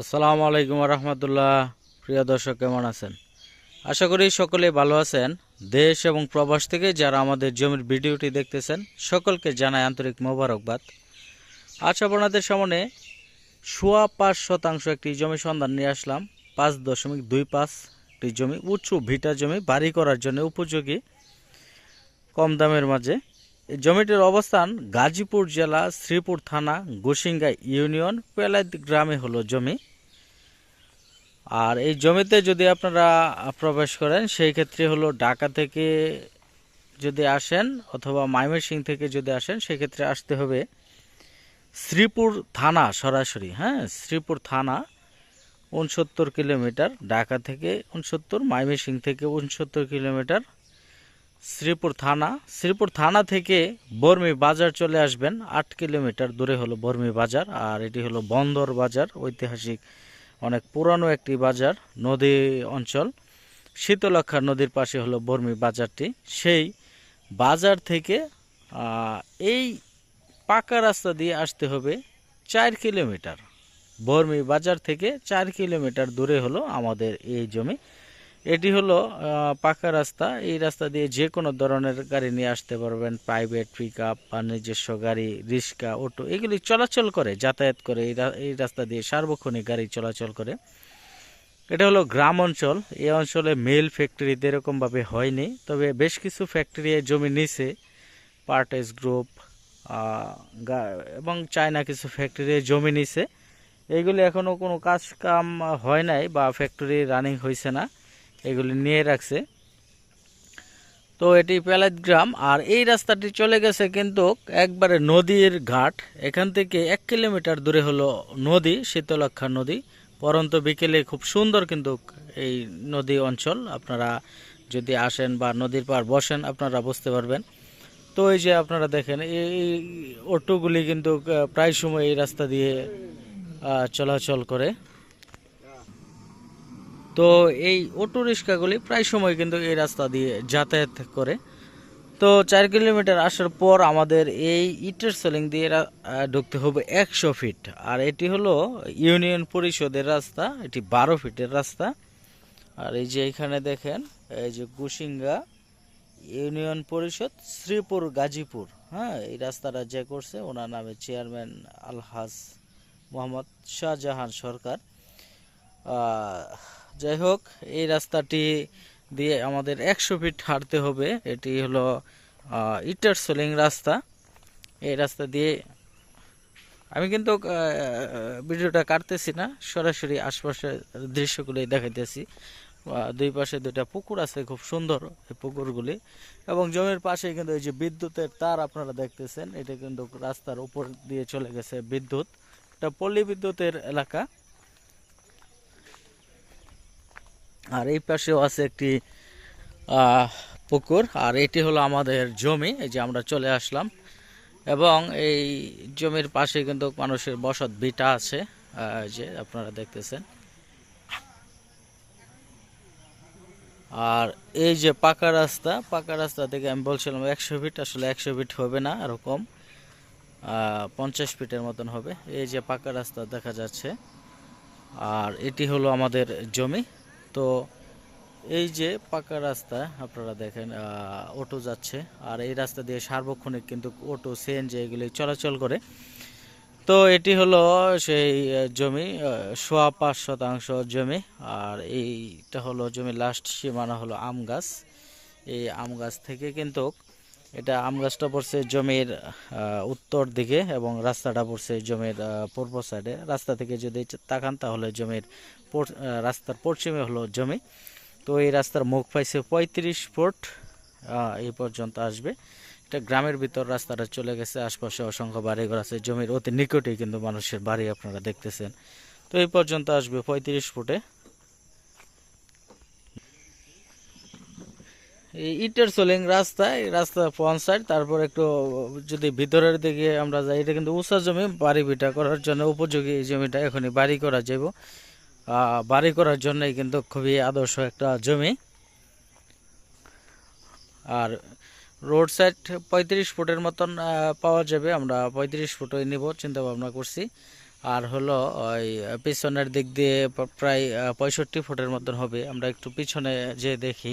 আসসালামু আলাইকুম রহমতুল্লাহ প্রিয় দর্শক, কেমন আছেন? আশা করি সকলে ভালো আছেন। দেশ এবং প্রবাস থেকে যারা আমাদের জমির ভিডিওটি দেখতেছেন, সকলকে জানায় আন্তরিক মোবারকবাদ। আজ আপনাদের সামনে সোয়া পাঁচ শতাংশ একটি জমি সন্ধান নিয়ে আসলাম। পাঁচ দশমিক দুই পাঁচ একটি জমি, উঁচু ভিটা জমি, বাড়ি করার জন্য উপযোগী, কম দামের মাঝে। এই জমিটির অবস্থান গাজীপুর জেলা শ্রীপুর থানা গোসিঙ্গা ইউনিয়ন, পেলাইত গ্রামে হলো জমি। আর এই জমিতে যদি আপনারা প্রবেশ করেন, সেই ক্ষেত্রে হলো ঢাকা থেকে যদি আসেন অথবা ময়মনসিং থেকে যদি আসেন সেক্ষেত্রে আসতে হবে শ্রীপুর থানা সরাসরি হ্যাঁ শ্রীপুর থানা উনসত্তর কিলোমিটার, ঢাকা থেকে উনসত্তর ময়মনসিং থেকে উনসত্তর কিলোমিটার, শ্রীপুর থানা। শ্রীপুর থানা থেকে বর্মি বাজার চলে আসবেন, আট কিলোমিটার দূরে হলো বর্মি বাজার, আর এটি হলো বন্দর বাজার, ঐতিহাসিক অনেক পুরানো একটি বাজার নদী অঞ্চল। শীতলক্ষা নদীর পাশে হলো বর্মি বাজারটি। সেই বাজার থেকে এই পাকা রাস্তা দিয়ে আসতে হবে চার কিলোমিটার। বর্মি বাজার থেকে চার কিলোমিটার দূরে হলো আমাদের এই জমি। এটি হলো পাকা রাস্তা। এই রাস্তা দিয়ে যে কোনো ধরনের গাড়ি নিয়ে আসতে পারবেন। প্রাইভেট পিক আপ বা নিজস্ব গাড়ি, রিক্সা, অটো, এগুলি চলাচল করে, যাতায়াত করে। এই রাস্তা দিয়ে সার্বক্ষণিক গাড়ি চলাচল করে। এটা হলো গ্রাম অঞ্চল। এই অঞ্চলে মেল ফ্যাক্টরিতে এরকমভাবে হয়নি, তবে বেশ কিছু ফ্যাক্টরি জমি নিছে পার্টেস গ্রুপ এবং চায়না কিছু ফ্যাক্টরি জমি নিছে এইগুলি এখনও কোনো কাজ কাম হয় নাই বা ফ্যাক্টরি রানিং হয়েছে না। এগুলি নিয়ে রাখছে। তো এটি পেলাইত গ্রাম, আর এই রাস্তাটি চলে গেছে কিন্তু একবারে নদীর ঘাট। এখান থেকে এক কিলোমিটার দূরে হলো নদী শীতলক্ষা নদী। পরন্ত বিকেলে খুব সুন্দর কিন্তু এই নদী অঞ্চল। আপনারা যদি আসেন বা নদীর পার বসেন, আপনারা বুঝতে পারবেন। তো এই যে আপনারা দেখেন, এই অটোগুলি কিন্তু প্রায় সময় এই রাস্তা দিয়ে চলাচল করে। তো এই অটো রিক্সাগুলি প্রায় সময় কিন্তু এই রাস্তা দিয়ে যাতায়াত করে। তো চার কিলোমিটার আসার পর আমাদের এই ইটের সেলিং দিয়ে ঢুকতে হবে একশো ফিট আর এটি হলো ইউনিয়ন পরিষদের রাস্তা, এটি বারো ফিটের রাস্তা। আর এই যে এখানে দেখেন, এই যে কুসিঙ্গা ইউনিয়ন পরিষদ, শ্রীপুর, গাজীপুর। হ্যাঁ এই রাস্তাটা যে করছে, ওনার নামে চেয়ারম্যান আলহাজ মোহাম্মদ শাহজাহান সরকার। যাই হোক, এই রাস্তাটি দিয়ে আমাদের একশো ফিট হাঁটতে হবে। এটি হলো ইটার সোলিং রাস্তা। এই রাস্তা দিয়ে আমি কিন্তু ভিডিওটা কাটতেছি না, সরাসরি আশপাশের দৃশ্যগুলি দেখাইতেছি। দুই পাশে দুইটা পুকুর আছে, খুব সুন্দর এই পুকুরগুলি। এবং জমির পাশে কিন্তু এই যে বিদ্যুতের তার আপনারা দেখতেছেন, এটা কিন্তু রাস্তার উপর দিয়ে চলে গেছে বিদ্যুৎ। এটা পল্লী বিদ্যুতের এলাকা। আর এই পাশেও আছে একটি পুকুর, আর এটি হলো আমাদের জমি, এই যে আমরা চলে আসলাম। এবং এই জমির পাশে কিন্তু মানুষের বসত ভিটা আছে যে আপনারা দেখতেছেন। আর এই যে পাকা রাস্তা পাকা রাস্তা থেকে আমি বলছিলাম একশো ফিট, আসলে একশো ফিট হবে না এরকম পঞ্চাশ ফিটের মতন হবে। এই যে পাকা রাস্তা দেখা যাচ্ছে। আর এটি হলো আমাদের জমি। তো এই যে পাকা রাস্তা, আপনারা দেখেন অটো যাচ্ছে, আর এই রাস্তা দিয়ে সার্বক্ষণিক কিন্তু অটো সিএনজি এগুলি চলাচল করে। তো এটি হলো সেই জমি সোয়া পাঁচ শতাংশ জমি, আর এইটা হলো জমি লাস্ট সীমানা হলো আম গাছ। এই আম গাছ থেকে কিন্তু এটা আম গাছটা পড়ছে জমির উত্তর দিকে এবং রাস্তাটা পড়ছে জমির পূর্ব সাইডে রাস্তা থেকে যদি তাকান তাহলে জমির রাস্তার পশ্চিমে হলো জমি। তো এই রাস্তার মুখ পাইছে পঁয়ত্রিশ ফুট এই পর্যন্ত আসবে। এটা গ্রামের ভিতর রাস্তাটা চলে গেছে, আশপাশে অসংখ্য বাড়িঘর আছে। জমির অতি নিকটেই কিন্তু মানুষের বাড়ি আপনারা দেখতেছেন। তো এই পর্যন্ত আসবে পঁয়ত্রিশ ফুটে। ইটের সোলিং রাস্তা, এই রাস্তা সাইড, তারপর একটু যদি ভিতরের দিকে আমরা যাই, এটা কিন্তু উঁচা জমি, বাড়ি ভিটা করার জন্য উপযোগী এই জমিটা এখনই বাড়ি করা যাব বাড়ি করার জন্যই কিন্তু খুবই আদর্শ একটা জমি। আর রোড সাইড পঁয়ত্রিশ ফুটের মতন পাওয়া যাবে, আমরা পঁয়ত্রিশ ফুটই নিব চিন্তা ভাবনা করছি। আর হলো ওই পিছনের দিক দিয়ে প্রায় পঁয়ষট্টি ফুটের মতন হবে, আমরা একটু পিছনে যে দেখি।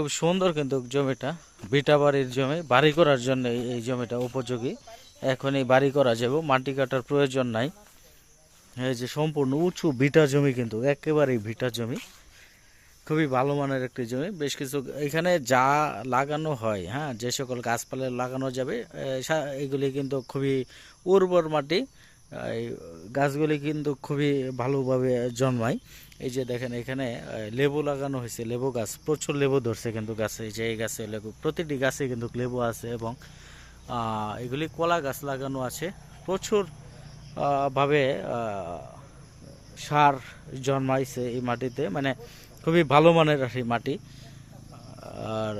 খুব সুন্দর কিন্তু জমিটা। বিটা বাড়ির জমি, বাড়ি করার জন্য এই- জমিটা উপযোগী। এখন এই বাড়ি করা যাবে, মাটি কাটার প্রয়োজন নাই। এই যে সম্পূর্ণ উঁচু ভিটা জমি কিন্তু, একেবারেই ভিটা জমি। খুবই ভালো মানের একটি জমি। বেশ কিছু এখানে যা লাগানো হয় হ্যাঁ যে সকল গাছপালা লাগানো যাবে এগুলি কিন্তু খুবই উর্বর মাটি। গাছগুলি কিন্তু খুবই ভালোভাবে জন্মায়। এই যে দেখেন এখানে লেবু লাগানো হয়েছে, লেবু গাছ। প্রচুর লেবু ধরছে কিন্তু গাছে যে এই গাছে লেবু। প্রতিটি গাছে কিন্তু লেবু আছে এবং এগুলি কলা গাছ লাগানো আছে। প্রচুর ভাবে সার জন্মাইছে এই মাটিতে। মানে খুবই ভালো মানের আর মাটি। আর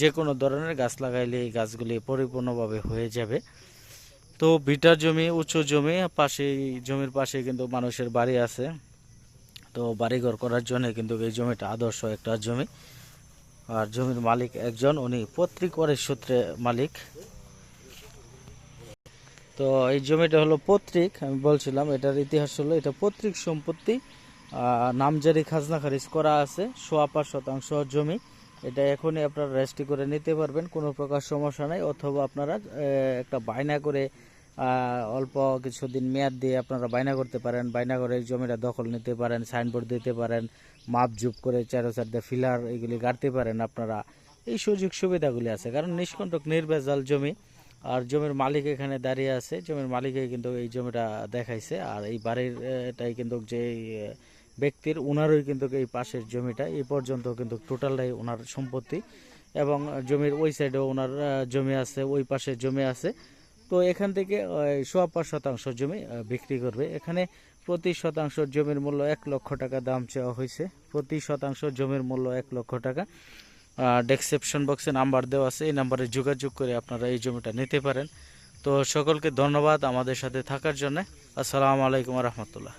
যে কোনো ধরনের গাছ লাগাইলে এই গাছগুলি পরিপূর্ণভাবে হয়ে যাবে। তো ভিটার জমি, উঁচু জমি পাশে জমির পাশে কিন্তু মানুষের বাড়ি আছে। তো বাড়িঘর করার জন্য কিন্তু এই জমিটা আদর্শ একটা জমি। আর জমির মালিক একজন, উনি পত্রিক ওয়ারিশ সূত্রে মালিক। তো এই জমিটা হলো পত্রিক, আমি বলছিলাম এটার ইতিহাস হলো, এটা পত্রিক সম্পত্তি নামজারি খাজনা খারিজ করা আছে, সোয়া পাঁচ শতাংশ জমি। এটা এখনই আপনারা রেজিস্ট্রি করে নিতে পারবেন, কোনো প্রকার সমস্যা নাই। অথবা আপনারা একটা বায়না করে অল্প কিছুদিন মেয়াদ দিয়ে আপনারা বায়না করতে পারেন। বায়না করে জমিটা দখল নিতে পারেন সাইনবোর্ড দিতে পারেন, মাপ জুপ করে চারো চারটে ফিলার এগুলি গাড়তে পারেন আপনারা। এই সুযোগ সুবিধাগুলি আছে, কারণ নিষ্কণ্টক নির্ভেজাল জমি। আর জমির মালিক এখানে দাঁড়িয়ে আছে, জমির মালিকে কিন্তু এই জমিটা দেখাইছে। আর এই বাড়ির, এটাই কিন্তু যে ব্যক্তির ওনারই কিন্তু এই পাশের জমিটা। এই পর্যন্ত কিন্তু টোটালটাই ওনার সম্পত্তি। এবং জমির ওই সাইডেও ওনার জমি আছে, ওই পাশে জমি আছে। তো এখান থেকে সোয়া পাঁচ শতাংশ জমি বিক্রি করবে। এখানে প্রতি শতাংশ জমির মূল্য এক লক্ষ টাকা দাম চাওয়া হয়েছে। প্রতি শতাংশ জমির মূল্য এক লক্ষ টাকা। ডেসক্রিপশন বক্সে নাম্বার দেওয়া আছে। এই নাম্বারে যোগাযোগ করে আপনারা এই জমিটা নিতে পারেন। তো সকলকে ধন্যবাদ আমাদের সাথে থাকার জন্য। আসসালামু আলাইকুম রহমতুল্লাহ।